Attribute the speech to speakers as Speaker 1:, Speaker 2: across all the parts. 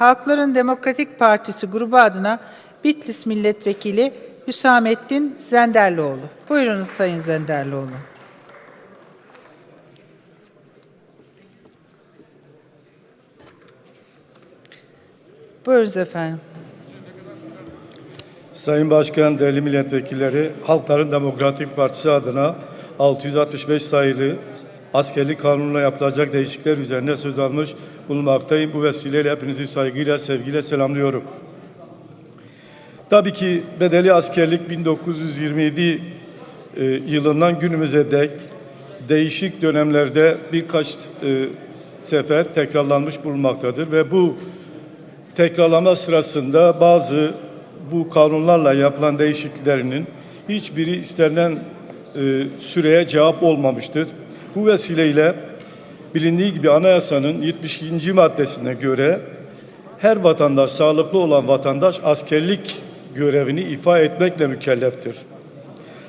Speaker 1: Halkların Demokratik Partisi grubu adına Bitlis Milletvekili Hüsamettin Zenderlioğlu. Buyurunuz Sayın Zenderlioğlu. Buyurunuz efendim.
Speaker 2: Sayın Başkan, değerli milletvekilleri, Halkların Demokratik Partisi adına 665 sayılı askerlik kanununa yapılacak değişiklikler üzerine söz almış bulunmaktayım. Bu vesileyle hepinizi saygıyla, sevgiyle selamlıyorum. Tabii ki bedeli askerlik 1927 e, yılından günümüze dek değişik dönemlerde birkaç e, sefer tekrarlanmış bulunmaktadır ve bu tekrarlama sırasında bazı bu kanunlarla yapılan değişikliklerinin hiçbiri istenilen e, süreye cevap olmamıştır. Bu vesileyle bilindiği gibi anayasanın 72. maddesine göre her vatandaş, sağlıklı olan vatandaş askerlik görevini ifa etmekle mükelleftir.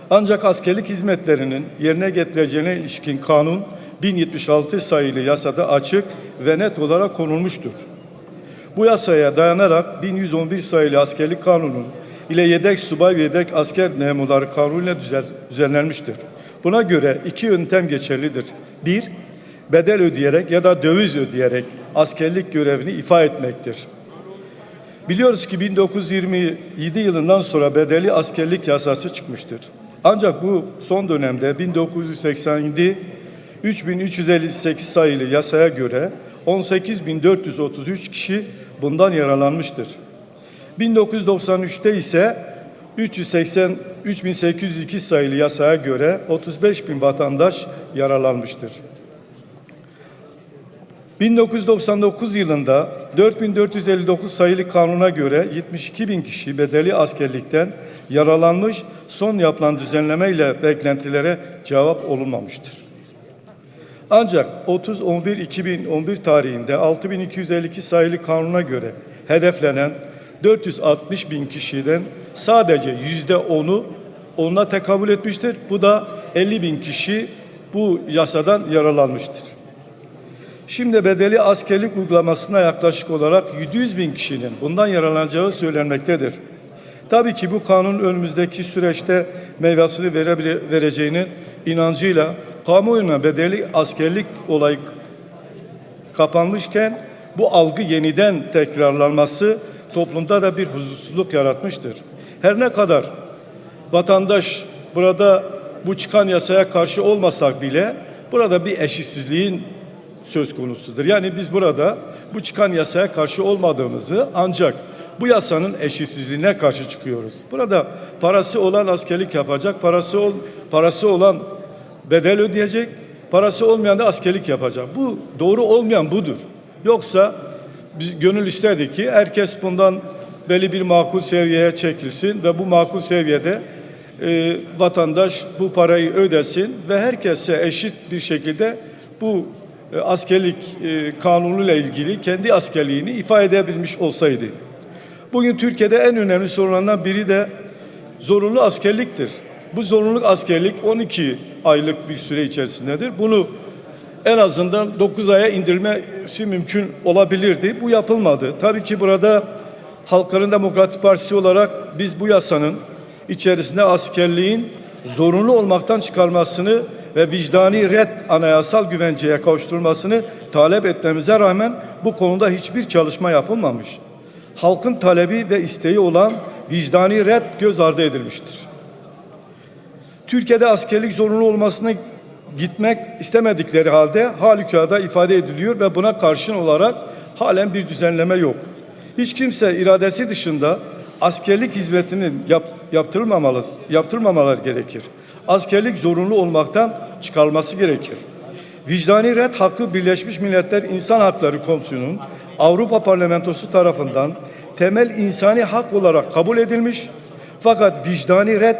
Speaker 2: Ancak askerlik hizmetlerinin yerine getireceğine ilişkin kanun 1076 sayılı yasada açık ve net olarak konulmuştur. Bu yasaya dayanarak 1111 sayılı askerlik kanunu ile yedek subay ve yedek asker memurları kanunuyla düzen- düzenlenmiştir. Buna göre iki yöntem geçerlidir. Bir, bedel ödeyerek ya da döviz ödeyerek askerlik görevini ifa etmektir. Biliyoruz ki 1927 yılından sonra bedeli askerlik yasası çıkmıştır. Ancak bu son dönemde 1987 3358 sayılı yasaya göre 18433 kişi bundan yaralanmıştır. 1993'te ise 380 3802 sayılı yasaya göre 35 bin vatandaş yaralanmıştır. 1999 yılında 4459 sayılı kanuna göre 72 bin kişi bedeli askerlikten yaralanmış, son yapılan düzenlemeyle beklentilere cevap olunmamıştır. Ancak 30-11-2011 tarihinde 6252 sayılı kanuna göre hedeflenen 460 bin kişiden sadece yüzde onu onunla tekabül etmiştir. Bu da 50 bin kişi bu yasadan yaralanmıştır. Şimdi bedeli askerlik uygulamasına yaklaşık olarak 700 bin kişinin bundan yararlanacağı söylenmektedir. Tabii ki bu kanun önümüzdeki süreçte meyvesini verebile- vereceğinin inancıyla kamuoyuna bedeli askerlik olayı kapanmışken bu algı yeniden tekrarlanması toplumda da bir huzursuzluk yaratmıştır. Her ne kadar vatandaş burada bu çıkan yasaya karşı olmasak bile burada bir eşitsizliğin söz konusudur. Yani biz burada bu çıkan yasaya karşı olmadığımızı ancak bu yasanın eşitsizliğine karşı çıkıyoruz. Burada parası olan askerlik yapacak, parası ol, parası olan bedel ödeyecek, parası olmayan da askerlik yapacak. Bu doğru olmayan budur. Yoksa biz gönül isterdi ki herkes bundan belli bir makul seviyeye çekilsin ve bu makul seviyede e, vatandaş bu parayı ödesin ve herkese eşit bir şekilde bu askerlik e, kanunuyla ilgili kendi askerliğini ifade edebilmiş olsaydı. Bugün Türkiye'de en önemli sorunlardan biri de zorunlu askerliktir. Bu zorunlu askerlik 12 aylık bir süre içerisindedir. Bunu en azından 9 aya indirmesi mümkün olabilirdi. Bu yapılmadı. Tabii ki burada Halkların Demokratik Partisi olarak biz bu yasanın içerisinde askerliğin zorunlu olmaktan çıkarmasını ve vicdani red anayasal güvenceye kavuşturulmasını talep etmemize rağmen bu konuda hiçbir çalışma yapılmamış. Halkın talebi ve isteği olan vicdani red göz ardı edilmiştir. Türkiye'de askerlik zorunlu olmasına gitmek istemedikleri halde halükarda ifade ediliyor ve buna karşın olarak halen bir düzenleme yok. Hiç kimse iradesi dışında askerlik hizmetinin yap, yaptırılmamalı, yaptırmamaları gerekir. Askerlik zorunlu olmaktan çıkarılması gerekir. Vicdani red hakkı Birleşmiş Milletler İnsan Hakları Komisyonu'nun Avrupa Parlamentosu tarafından temel insani hak olarak kabul edilmiş fakat vicdani red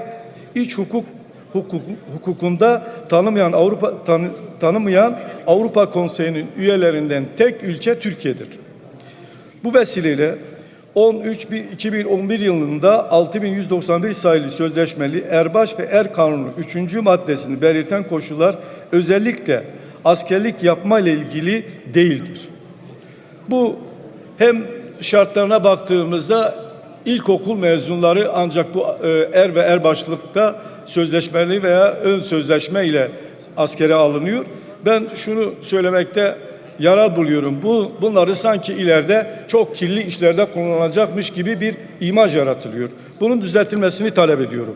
Speaker 2: iç hukuk hukuk, hukukunda tanımayan Avrupa tanı, tanımayan Avrupa Konseyi'nin üyelerinden tek ülke Türkiye'dir. Bu vesileyle 13 bir- 2011 yılında 6191 sayılı sözleşmeli Erbaş ve Er Kanunu 3. maddesini belirten koşullar özellikle askerlik yapma ile ilgili değildir. Bu hem şartlarına baktığımızda ilkokul mezunları ancak bu e, er ve erbaşlıkta sözleşmeli veya ön sözleşme ile askere alınıyor. Ben şunu söylemekte yarar buluyorum. Bu bunları sanki ileride çok kirli işlerde kullanılacakmış gibi bir imaj yaratılıyor. Bunun düzeltilmesini talep ediyorum.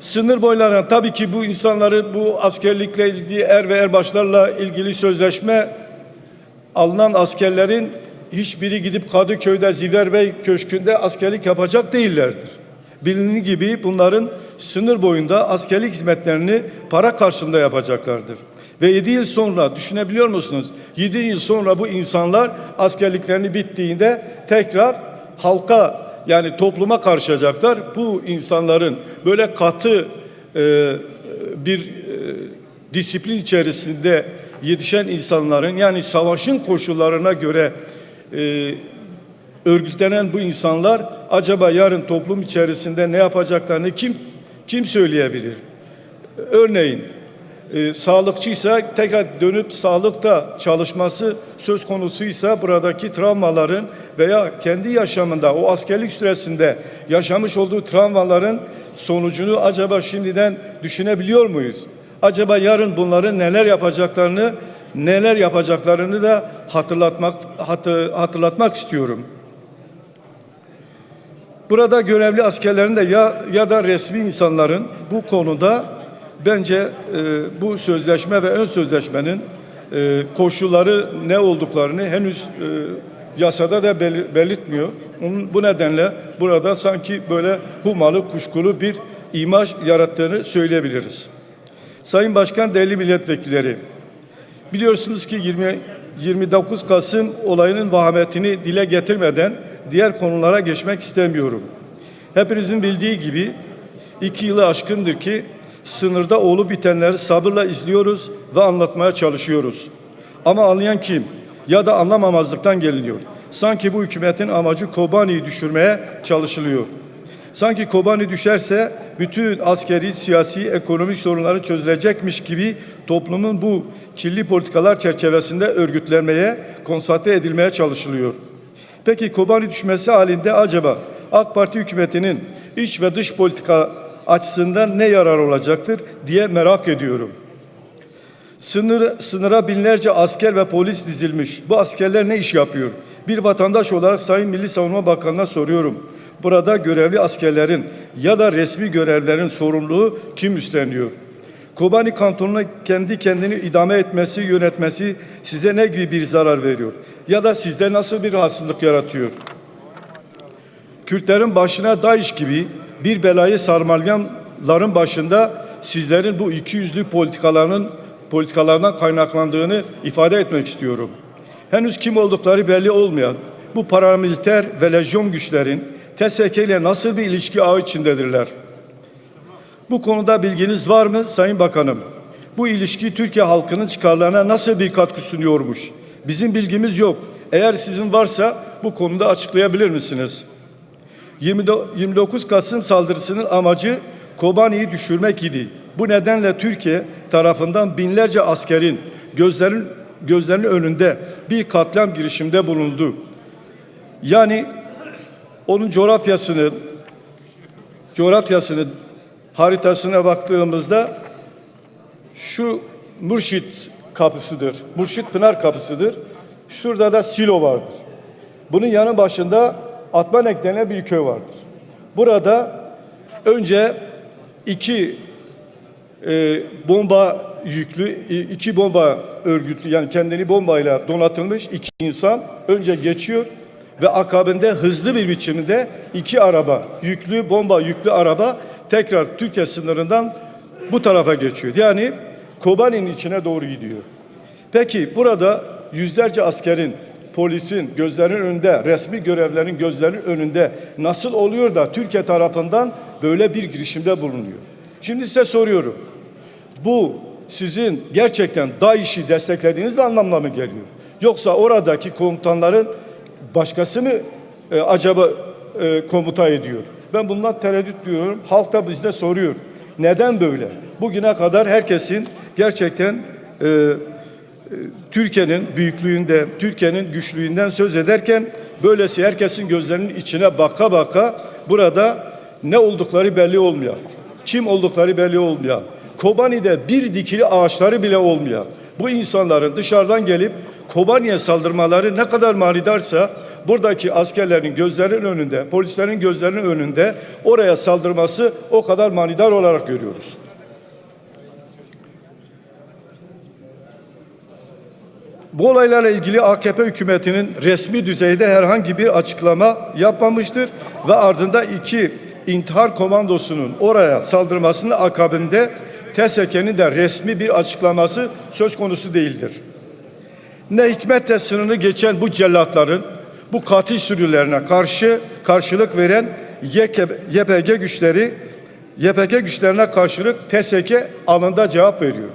Speaker 2: Sınır boylarına tabii ki bu insanları bu askerlikle ilgili er ve erbaşlarla ilgili sözleşme alınan askerlerin hiçbiri gidip Kadıköy'de Ziver Bey Köşkü'nde askerlik yapacak değillerdir. Bilindiği gibi bunların sınır boyunda askerlik hizmetlerini para karşılığında yapacaklardır. Ve 7 yıl sonra düşünebiliyor musunuz? 7 yıl sonra bu insanlar askerliklerini bittiğinde tekrar halka yani topluma karşılayacaklar. Bu insanların böyle katı e, bir e, disiplin içerisinde yetişen insanların yani savaşın koşullarına göre e, örgütlenen bu insanlar acaba yarın toplum içerisinde ne yapacaklarını kim kim söyleyebilir? Örneğin e, sağlıkçıysa tekrar dönüp sağlıkta çalışması söz konusuysa buradaki travmaların veya kendi yaşamında o askerlik süresinde yaşamış olduğu travmaların sonucunu acaba şimdiden düşünebiliyor muyuz? Acaba yarın bunların neler yapacaklarını neler yapacaklarını da hatırlatmak hatı- hatırlatmak istiyorum. Burada görevli askerlerin de ya ya da resmi insanların bu konuda bence e, bu sözleşme ve ön sözleşmenin e, koşulları ne olduklarını henüz e, yasada da bel- belirtmiyor. Onun, bu nedenle burada sanki böyle humalı kuşkulu bir imaj yarattığını söyleyebiliriz. Sayın Başkan, değerli milletvekilleri, Biliyorsunuz ki 20, 29 Kasım olayının vahametini dile getirmeden diğer konulara geçmek istemiyorum. Hepinizin bildiği gibi iki yılı aşkındır ki sınırda olup bitenleri sabırla izliyoruz ve anlatmaya çalışıyoruz. Ama anlayan kim? Ya da anlamamazlıktan geliniyor. Sanki bu hükümetin amacı Kobani'yi düşürmeye çalışılıyor. Sanki Kobani düşerse bütün askeri, siyasi, ekonomik sorunları çözülecekmiş gibi toplumun bu kirli politikalar çerçevesinde örgütlenmeye, konsantre edilmeye çalışılıyor. Peki Kobani düşmesi halinde acaba AK Parti hükümetinin iç ve dış politika açısından ne yarar olacaktır diye merak ediyorum. Sınır, sınıra binlerce asker ve polis dizilmiş. Bu askerler ne iş yapıyor? Bir vatandaş olarak Sayın Milli Savunma Bakanı'na soruyorum. Burada görevli askerlerin ya da resmi görevlerin sorumluluğu kim üstleniyor? Kobani kantonuna kendi kendini idame etmesi, yönetmesi size ne gibi bir zarar veriyor? Ya da sizde nasıl bir rahatsızlık yaratıyor? Kürtlerin başına DAEŞ gibi bir belayı sarmalayanların başında sizlerin bu iki yüzlü politikalarının politikalarından kaynaklandığını ifade etmek istiyorum. Henüz kim oldukları belli olmayan bu paramiliter ve lejyon güçlerin TSK ile nasıl bir ilişki ağı içindedirler? Bu konuda bilginiz var mı Sayın Bakanım? Bu ilişki Türkiye halkının çıkarlarına nasıl bir katkı sunuyormuş? Bizim bilgimiz yok. Eğer sizin varsa bu konuda açıklayabilir misiniz? 29 Kasım saldırısının amacı Kobani'yi düşürmek idi. Bu nedenle Türkiye tarafından binlerce askerin gözlerin gözlerinin önünde bir katliam girişimde bulundu. Yani onun coğrafyasını coğrafyasını haritasına baktığımızda şu Murşit kapısıdır. Murşit Pınar kapısıdır. Şurada da Silo vardır. Bunun yanı başında Atmanek denen bir köy vardır. Burada önce iki e, bomba yüklü, i- iki bomba örgütlü yani kendini bombayla donatılmış iki insan önce geçiyor ve akabinde hızlı bir biçimde iki araba, yüklü bomba yüklü araba tekrar Türkiye sınırından bu tarafa geçiyor. Yani Kobani'nin içine doğru gidiyor. Peki burada yüzlerce askerin, polisin gözlerinin önünde, resmi görevlerin gözlerinin önünde nasıl oluyor da Türkiye tarafından böyle bir girişimde bulunuyor? Şimdi size soruyorum. Bu sizin gerçekten DAEŞ'i desteklediğiniz bir anlamına mı geliyor? Yoksa oradaki komutanların başkası mı e, acaba e, komuta ediyor? Ben bundan tereddüt duyuyorum. Halk da bizde soruyor. Neden böyle? Bugüne kadar herkesin gerçekten e, Türkiye'nin büyüklüğünde, Türkiye'nin güçlüğünden söz ederken böylesi herkesin gözlerinin içine baka baka burada ne oldukları belli olmayan, kim oldukları belli olmayan, Kobani'de bir dikili ağaçları bile olmayan bu insanların dışarıdan gelip Kobani'ye saldırmaları ne kadar manidarsa buradaki askerlerin gözlerinin önünde, polislerin gözlerinin önünde oraya saldırması o kadar manidar olarak görüyoruz. Bu olaylarla ilgili AKP hükümetinin resmi düzeyde herhangi bir açıklama yapmamıştır ve ardında iki intihar komandosunun oraya saldırmasının akabinde TSK'nin de resmi bir açıklaması söz konusu değildir. Ne hikmetle sınırını geçen bu cellatların bu katil sürülerine karşı karşılık veren YPG güçleri YPG güçlerine karşılık TSK anında cevap veriyor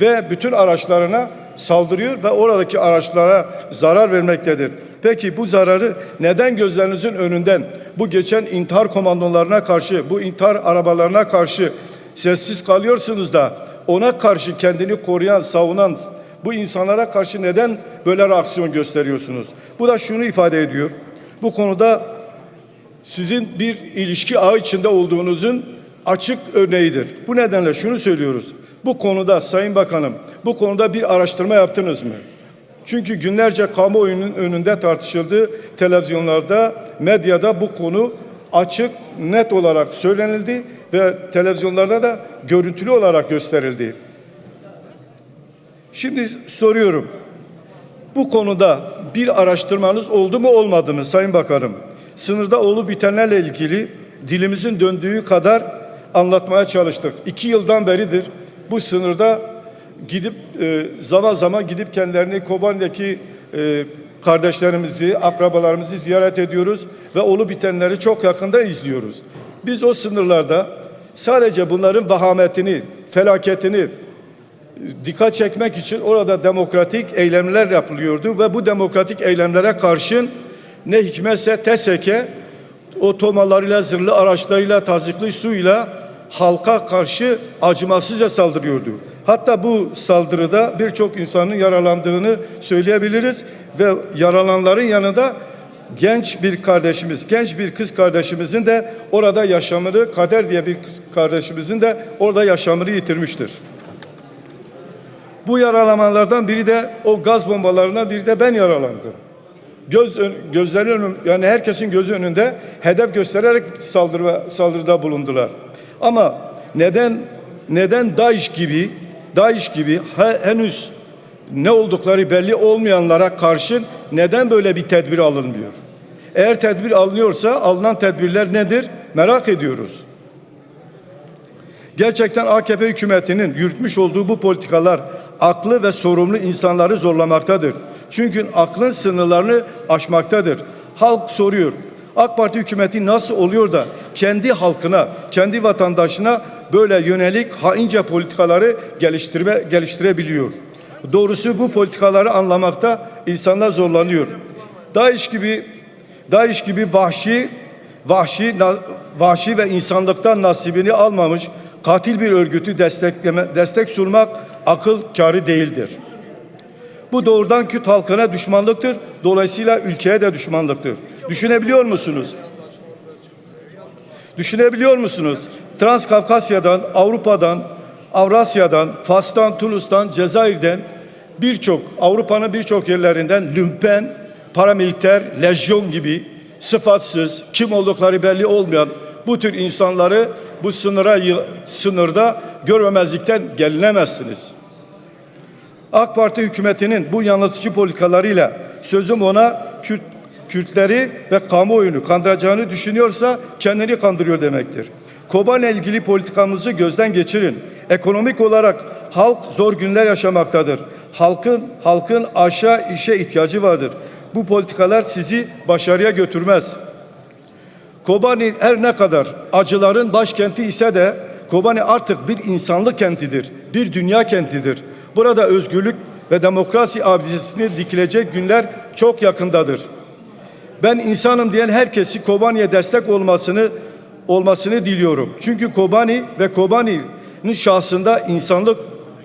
Speaker 2: ve bütün araçlarına saldırıyor ve oradaki araçlara zarar vermektedir. Peki bu zararı neden gözlerinizin önünden bu geçen intihar komandolarına karşı, bu intihar arabalarına karşı sessiz kalıyorsunuz da ona karşı kendini koruyan, savunan bu insanlara karşı neden böyle reaksiyon gösteriyorsunuz? Bu da şunu ifade ediyor. Bu konuda sizin bir ilişki ağı içinde olduğunuzun açık örneğidir. Bu nedenle şunu söylüyoruz. Bu konuda Sayın Bakanım, bu konuda bir araştırma yaptınız mı? Çünkü günlerce kamuoyunun önünde tartışıldı. Televizyonlarda, medyada bu konu açık, net olarak söylenildi ve televizyonlarda da görüntülü olarak gösterildi. Şimdi soruyorum. Bu konuda bir araştırmanız oldu mu olmadı mı Sayın Bakanım? Sınırda olup bitenlerle ilgili dilimizin döndüğü kadar anlatmaya çalıştık. İki yıldan beridir bu sınırda gidip e, zaman zaman gidip kendilerini Kobani'deki e, kardeşlerimizi, akrabalarımızı ziyaret ediyoruz ve olup bitenleri çok yakında izliyoruz. Biz o sınırlarda sadece bunların vahametini, felaketini, dikkat çekmek için orada demokratik eylemler yapılıyordu ve bu demokratik eylemlere karşın ne hikmetse TSK o tomalarıyla, zırhlı araçlarıyla, tazikli suyla halka karşı acımasızca saldırıyordu. Hatta bu saldırıda birçok insanın yaralandığını söyleyebiliriz ve yaralanların yanında genç bir kardeşimiz, genç bir kız kardeşimizin de orada yaşamını, Kader diye bir kız kardeşimizin de orada yaşamını yitirmiştir. Bu yaralamalardan biri de o gaz bombalarından biri de ben yaralandım. Göz ön, gözleri önüm yani herkesin gözü önünde hedef göstererek saldırı saldırıda bulundular. Ama neden neden DAEŞ gibi DAEŞ gibi he, henüz ne oldukları belli olmayanlara karşı neden böyle bir tedbir alınmıyor? Eğer tedbir alınıyorsa alınan tedbirler nedir? Merak ediyoruz. Gerçekten AKP hükümetinin yürütmüş olduğu bu politikalar aklı ve sorumlu insanları zorlamaktadır. Çünkü aklın sınırlarını aşmaktadır. Halk soruyor. AK Parti hükümeti nasıl oluyor da kendi halkına, kendi vatandaşına böyle yönelik haince politikaları geliştirme geliştirebiliyor? Doğrusu bu politikaları anlamakta insanlar zorlanıyor. DAEŞ gibi DAEŞ gibi vahşi vahşi vahşi ve insanlıktan nasibini almamış katil bir örgütü destekleme, destek sunmak akıl kârı değildir. Bu doğrudan Kürt halkına düşmanlıktır. Dolayısıyla ülkeye de düşmanlıktır. Düşünebiliyor musunuz? Düşünebiliyor musunuz? Transkafkasya'dan, Avrupa'dan, Avrasya'dan, Fas'tan, Tunus'tan, Cezayir'den birçok Avrupa'nın birçok yerlerinden lümpen, paramiliter, lejyon gibi sıfatsız, kim oldukları belli olmayan bu tür insanları bu sınıra sınırda görmemezlikten gelinemezsiniz. AK Parti hükümetinin bu yanıltıcı politikalarıyla sözüm ona Kürt, Kürtleri ve kamuoyunu kandıracağını düşünüyorsa kendini kandırıyor demektir. Kobane ilgili politikamızı gözden geçirin. Ekonomik olarak halk zor günler yaşamaktadır. Halkın halkın aşağı işe ihtiyacı vardır. Bu politikalar sizi başarıya götürmez. Kobani her ne kadar acıların başkenti ise de Kobani artık bir insanlık kentidir, bir dünya kentidir. Burada özgürlük ve demokrasi abidesine dikilecek günler çok yakındadır. Ben insanım diyen herkesi Kobani'ye destek olmasını olmasını diliyorum. Çünkü Kobani ve Kobani'nin şahsında insanlık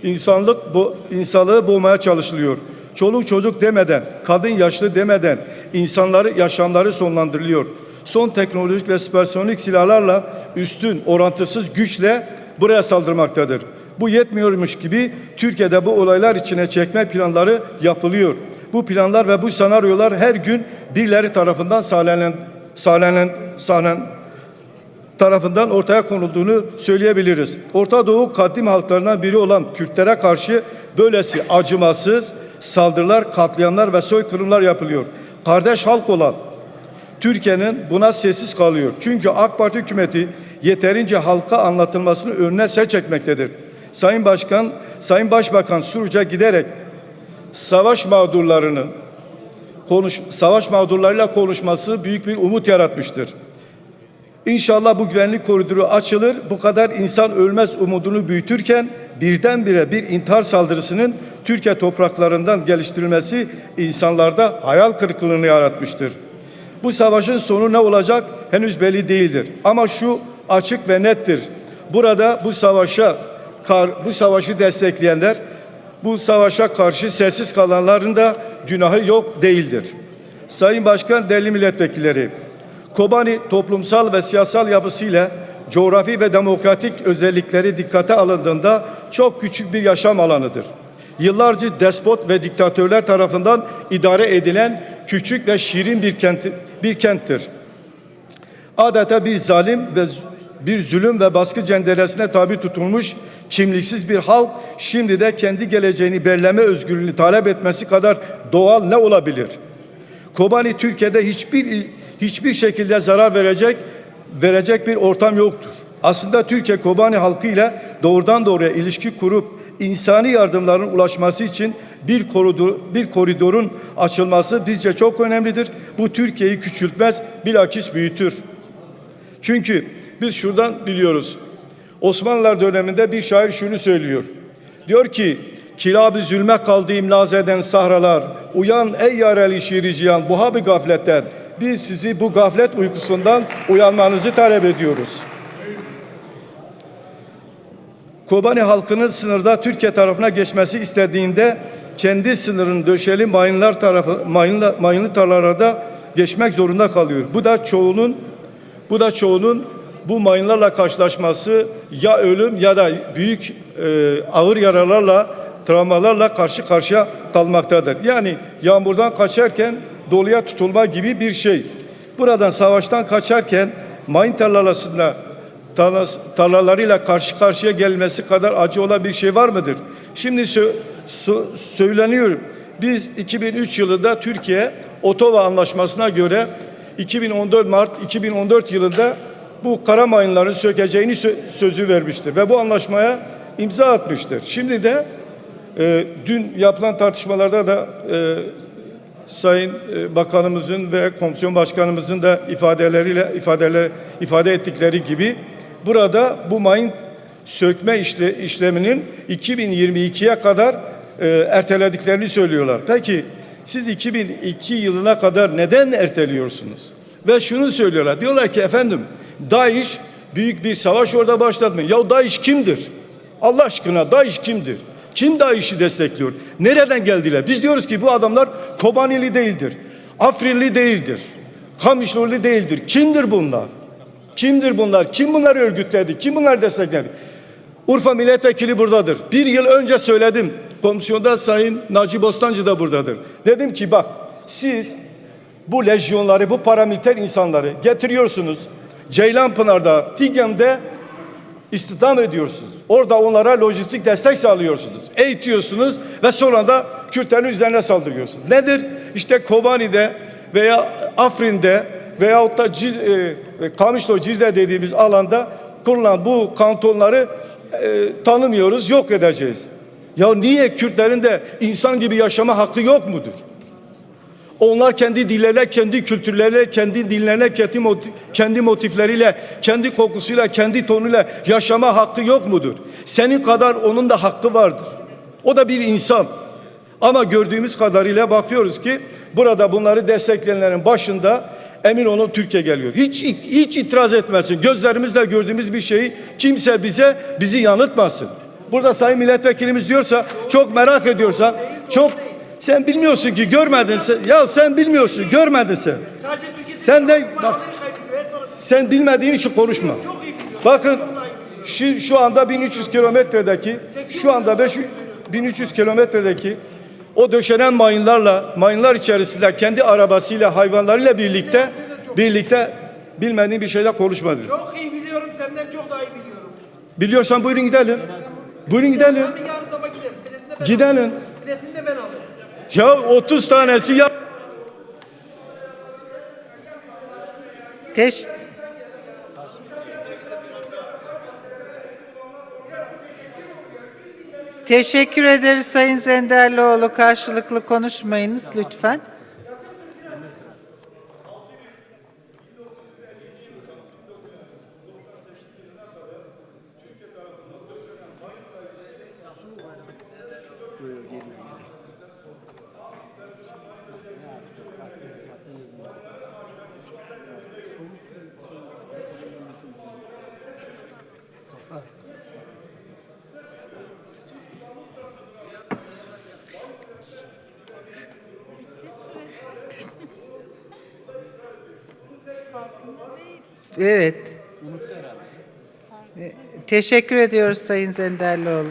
Speaker 2: insanlık bu insanlığı boğmaya çalışılıyor. Çoluk çocuk demeden, kadın yaşlı demeden insanları yaşamları sonlandırılıyor. Son teknolojik ve süpersonik silahlarla üstün, orantısız güçle buraya saldırmaktadır. Bu yetmiyormuş gibi Türkiye'de bu olaylar içine çekme planları yapılıyor. Bu planlar ve bu senaryolar her gün birileri tarafından sahnelen, sahnelen, sahnen, tarafından ortaya konulduğunu söyleyebiliriz. Orta Doğu kadim halklarından biri olan Kürtlere karşı böylesi acımasız saldırılar, katliamlar ve soykırımlar yapılıyor. Kardeş halk olan Türkiye'nin buna sessiz kalıyor. Çünkü AK Parti hükümeti yeterince halka anlatılmasını önüne çekmektedir. Sayın Başkan, Sayın Başbakan Suruç'a giderek savaş mağdurlarının konuş, savaş mağdurlarıyla konuşması büyük bir umut yaratmıştır. İnşallah bu güvenlik koridoru açılır. Bu kadar insan ölmez umudunu büyütürken birdenbire bir intihar saldırısının Türkiye topraklarından geliştirilmesi insanlarda hayal kırıklığını yaratmıştır. Bu savaşın sonu ne olacak henüz belli değildir. Ama şu açık ve nettir. Burada bu savaşa bu savaşı destekleyenler bu savaşa karşı sessiz kalanların da günahı yok değildir. Sayın Başkan, değerli milletvekilleri, Kobani toplumsal ve siyasal yapısıyla coğrafi ve demokratik özellikleri dikkate alındığında çok küçük bir yaşam alanıdır. Yıllarca despot ve diktatörler tarafından idare edilen küçük ve şirin bir kent bir kenttir. Adeta bir zalim ve bir zulüm ve baskı cenderesine tabi tutulmuş kimliksiz bir halk şimdi de kendi geleceğini belirleme özgürlüğünü talep etmesi kadar doğal ne olabilir? Kobani Türkiye'de hiçbir hiçbir şekilde zarar verecek verecek bir ortam yoktur. Aslında Türkiye Kobani halkı ile doğrudan doğruya ilişki kurup insani yardımların ulaşması için bir koridor, bir koridorun açılması bizce çok önemlidir. Bu Türkiye'yi küçültmez, bilakis büyütür. Çünkü biz şuradan biliyoruz. Osmanlılar döneminde bir şair şunu söylüyor. Diyor ki Kilabı zulme kaldığım nazeden sahralar Uyan ey yareli şiiri cihan bu habi gafletten Biz sizi bu gaflet uykusundan uyanmanızı talep ediyoruz. Kobani halkının sınırda Türkiye tarafına geçmesi istediğinde kendi sınırın döşeli mayınlar tarafı mayınlı, mayınlı tarlalarda geçmek zorunda kalıyor. Bu da çoğunun bu da çoğunun bu mayınlarla karşılaşması ya ölüm ya da büyük e, ağır yaralarla travmalarla karşı karşıya kalmaktadır. Yani yağmurdan kaçarken doluya tutulma gibi bir şey. Buradan savaştan kaçarken mayın tarlalarında tarlas- tarlalarıyla karşı karşıya gelmesi kadar acı olan bir şey var mıdır? Şimdi sö- sö- söyleniyor. Biz 2003 yılında Türkiye Otova Anlaşması'na göre 2014 Mart 2014 yılında bu kara mayınları sökeceğini sö- sözü vermiştir ve bu anlaşmaya imza atmıştır. Şimdi de e, dün yapılan tartışmalarda da e, Sayın e, Bakanımızın ve Komisyon Başkanımızın da ifadeleriyle ifadeler ifade ettikleri gibi burada bu mayın sökme işle, işleminin 2022'ye kadar e, ertelediklerini söylüyorlar. Peki siz 2002 yılına kadar neden erteliyorsunuz? Ve şunu söylüyorlar. Diyorlar ki efendim DAEŞ büyük bir savaş orada başlatmıyor. Ya DAEŞ kimdir? Allah aşkına DAEŞ kimdir? Kim DAEŞ'i destekliyor? Nereden geldiler? Biz diyoruz ki bu adamlar Kobanili değildir. Afrinli değildir. Kamışlıoğlu değildir. Kimdir bunlar? Kimdir bunlar? Kim bunları örgütledi? Kim bunları destekledi? Urfa milletvekili buradadır. Bir yıl önce söyledim. Komisyonda Sayın Naci Bostancı da buradadır. Dedim ki bak siz bu lejyonları, bu paramiliter insanları getiriyorsunuz. Ceylanpınar'da, Tigem'de istihdam ediyorsunuz. Orada onlara lojistik destek sağlıyorsunuz. Eğitiyorsunuz ve sonra da Kürtlerin üzerine saldırıyorsunuz. Nedir? İşte Kobani'de veya Afrin'de veyahut da Ciz, e, Kamışlo Cizre dediğimiz alanda kurulan bu kantonları e, tanımıyoruz, yok edeceğiz. Ya niye Kürtlerin de insan gibi yaşama hakkı yok mudur? Onlar kendi dillerine, kendi kültürleriyle, kendi dinlerine, kendi, motif, kendi motifleriyle, kendi kokusuyla, kendi tonuyla yaşama hakkı yok mudur? Senin kadar onun da hakkı vardır. O da bir insan. Ama gördüğümüz kadarıyla bakıyoruz ki burada bunları destekleyenlerin başında emin olun Türkiye geliyor. Hiç hiç itiraz etmesin. Gözlerimizle gördüğümüz bir şeyi kimse bize bizi yanıltmasın. Burada sayın milletvekilimiz diyorsa çok merak ediyorsan çok sen bilmiyorsun ki görmedin sen. Ya sen bilmiyorsun görmedin sen. Sen de bak
Speaker 3: tarafı
Speaker 2: sen bilmediğin için konuşma. Bakın şu, şu anda 1300 kilometredeki şu anda 500 1300 kilometredeki o döşenen mayınlarla mayınlar içerisinde kendi arabasıyla hayvanlarıyla birlikte birlikte bilmediğin bir şeyle konuşmadır.
Speaker 3: Çok iyi biliyorum, senden çok daha iyi biliyorum.
Speaker 2: Biliyorsan buyurun gidelim. Buyurun gidelim.
Speaker 3: Gidelim. Biletini de ben alırım.
Speaker 2: Ya 30 tanesi ya
Speaker 1: Teş Teşekkür ederiz Sayın Zenderlioğlu. Karşılıklı konuşmayınız lütfen. Evet. Teşekkür ediyoruz Sayın Zenderlioğlu.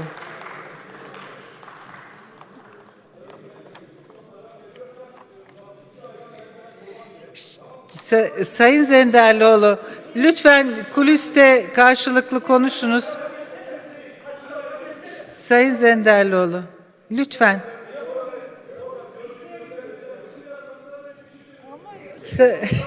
Speaker 1: Sa- Sayın Zenderlioğlu, lütfen kuliste karşılıklı konuşunuz. Sayın Zenderlioğlu, lütfen. Sa-